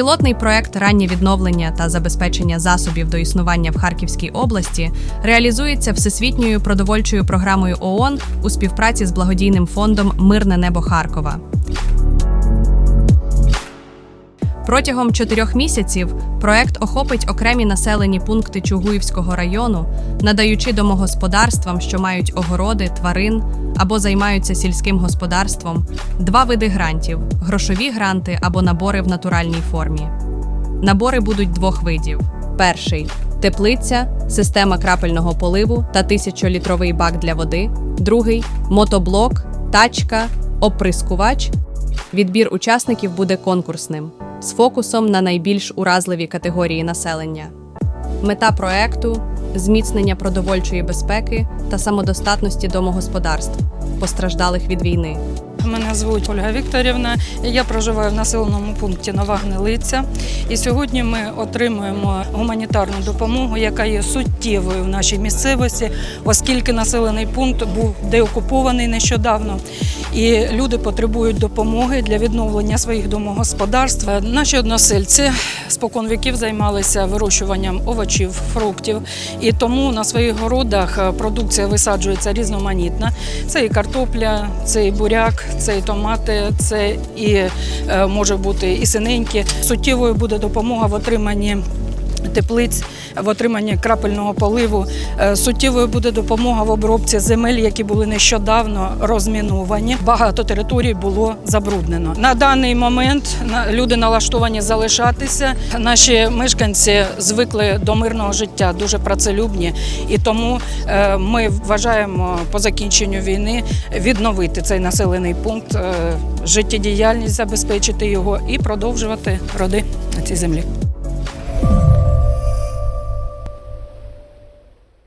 Пілотний проект раннє відновлення та забезпечення засобів до існування в Харківській області реалізується Всесвітньою продовольчою програмою ООН у співпраці з благодійним фондом Мирне небо Харкова. Протягом чотирьох місяців проект охопить окремі населені пункти Чугуївського району, надаючи домогосподарствам, що мають огороди, тварин або займаються сільським господарством, два види грантів: грошові гранти або набори в натуральній формі. Набори будуть двох видів: перший теплиця, система крапельного поливу та тисячолітровий бак для води, другий мотоблок, тачка, оприскувач. Відбір учасників буде конкурсним з фокусом на найбільш уразливі категорії населення. Мета проекту зміцнення продовольчої безпеки та самодостатності домогосподарств, постраждалих від війни. Мене звуть Ольга Вікторівна. Я проживаю в населеному пункті Нова Гнилиця. І сьогодні ми отримуємо гуманітарну допомогу, яка є суттєвою в нашій місцевості, оскільки населений пункт був деокупований нещодавно. І люди потребують допомоги для відновлення своїх домогосподарств. Наші односельці спокон віків займалися вирощуванням овочів, фруктів. І тому на своїх городах е, продукція висаджується різноманітна. Це і картопля, це і буряк, це і томати, це і е, може бути і синенькі. Суттєвою буде допомога в отриманні. Теплиць в отриманні крапельного поливу Е, суттєвою буде допомога в обробці земель, які були нещодавно розміновані. Багато територій було забруднено. На даний момент люди налаштовані залишатися. Наші мешканці звикли до мирного життя, дуже працелюбні, і тому е, ми вважаємо по закінченню війни відновити цей населений пункт, е, життєдіяльність забезпечити його і продовжувати роди на цій землі.